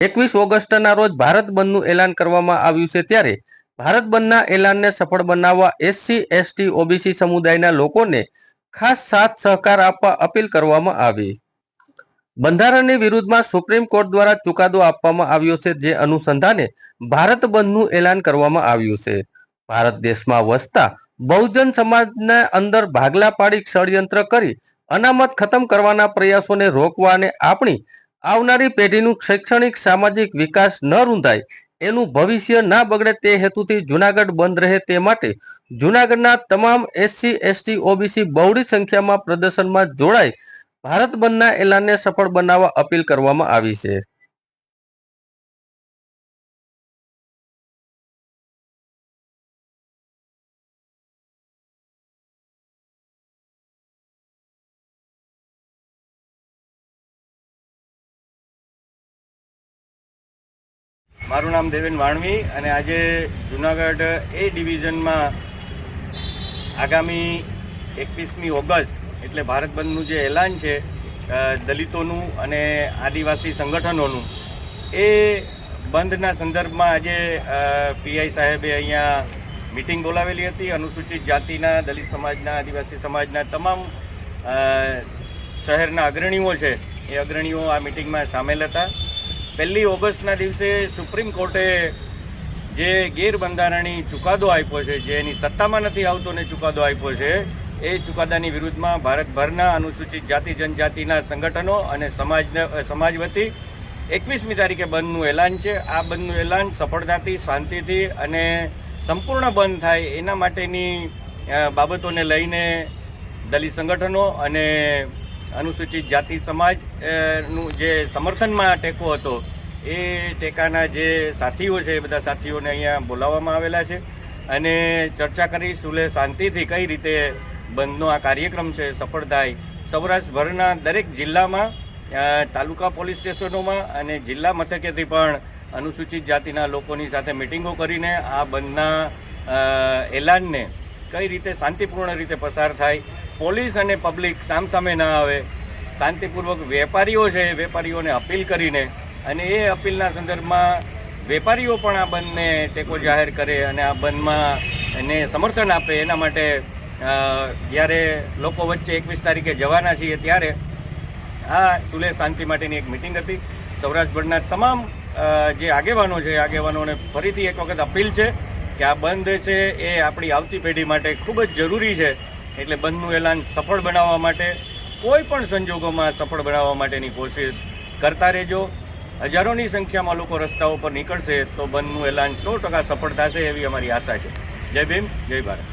એકવીસ ઓગસ્ટના રોજ ભારત બંધનું એલાન કરવામાં આવ્યું છે ત્યારે ભારત બંધના એલાનને સફળ બનાવવા એસસી, એસટી, ઓબીસી સમુદાયના લોકોને ખાસ સાથ સહકાર આપવા અપીલ કરવામાં આવી. બંધારણની વિરુદ્ધમાં સુપ્રીમ કોર્ટ દ્વારા ચુકાદો આપવામાં આવ્યો છે જે અનુસંધાને ભારત બંધનું એલાન કરવામાં આવ્યું છે. ભારત દેશમાં વસતા બહુજન સમાજના અંદર ભાગલા પાડી ષડયંત્ર કરી અનામત ખતમ કરવાના પ્રયાસોને રોકવા અને આપણી આવનારી પેઢીનું શૈક્ષણિક, સામાજિક વિકાસ ન રૂંધાય, એનું ભવિષ્ય ના બગડે તે હેતુથી જુનાગઢ બંધ રહે તે માટે જુનાગઢના તમામ એસસી એસટી ઓબીસી બહોળી સંખ્યામાં પ્રદર્શનમાં જોડાઈ ભારત બંધના એલાનને સફળ બનાવવા અપીલ કરવામાં આવી છે. મારું નામ દેવેન વાણવી અને આજે જુનાગઢ એ ડિવિઝનમાં આગામી એકવીસમી ઓગસ્ટ, એટલે ભારત બંધનું જે એલાન છે દલિતોનું અને આદિવાસી સંગઠનોનું, એ બંધના સંદર્ભમાં આજે પીઆઈ સાહેબે અહીંયા મિટિંગ બોલાવેલી હતી. અનુસૂચિત જાતિના, દલિત સમાજના, આદિવાસી સમાજના તમામ શહેરના અગ્રણીઓ છે, એ અગ્રણીઓ આ મિટિંગમાં સામેલ હતા. પહેલી ઓગસ્ટના દિવસે સુપ્રીમ કોર્ટે જે ગેરબંધારણી ચુકાદો આપ્યો છે, જે એની સત્તામાં નથી આવતો ને ચુકાદો આપ્યો છે, એ ચુકાદાની વિરુદ્ધમાં ભારતભરના અનુસૂચિત જાતિ, જનજાતિના સંગઠનો અને સમાજને સમાજ વતી એકવીસમી તારીખે બંધનું એલાન છે. આ બંધનું એલાન સફળતાથી, શાંતિથી અને સંપૂર્ણ બંધ થાય એના માટેની બાબતોને લઈને દલિત સંગઠનો અને અનુસૂચિત જાતિ સમાજનું જે સમર્થનમાં ટેકો હતો, એ ટેકાના જે સાથીઓ છે, એ બધા સાથીઓને અહીંયા બોલાવવામાં આવેલા છે. અને ચર્ચા કરી સુલે શાંતિથી કઈ રીતે બંધનો આ કાર્યક્રમ છે, સફળ થાય. સૌરાષ્ટ્રભરના દરેક જિલ્લામાં તાલુકા પોલીસ સ્ટેશનોમાં અને જિલ્લા મથકેથી પણ અનુસૂચિત જાતિના લોકોની સાથે મિટિંગો કરીને આ બંધના એલાનને કઈ રીતે શાંતિપૂર્ણ રીતે પસાર થાય પોલીસ અને પબ્લિક સામસામે ના આવે. શાંતિપૂર્વક વેપારીઓ છે વેપારીઓને અપીલ કરીને અને એ અપીલના સંદર્ભમાં વેપારીઓ પણ આ બંધને ટેકો જાહેર કરે અને આ બંધમાં એને સમર્થન આપે. એના માટે જ્યારે લોકો વચ્ચે એકવીસ તારીખે જવાના છીએ ત્યારે આ સુલે શાંતિ માટેની એક મિટિંગ હતી. સૌરાષ્ટ્રભરના તમામ જે આગેવાનો છે આગેવાનોને ફરીથી એક વખત અપીલ છે કે આ બંધ છે, એ આપણી આવતી પેઢી માટે ખૂબ જ જરૂરી છે. એટલે બંધનું એલાન સફળ બનાવવા માટે, કોઈ પણ સંજોગોમાં સફળ બનાવવા માટેની કોશિશ કરતા રહેજો. હજારોની સંખ્યામાં લોકો રસ્તા ઉપર નીકળશે તો બંધનું એલાન સો ટકા સફળ થશે એવી અમારી આશા છે. જય ભીમ, જય ભારત.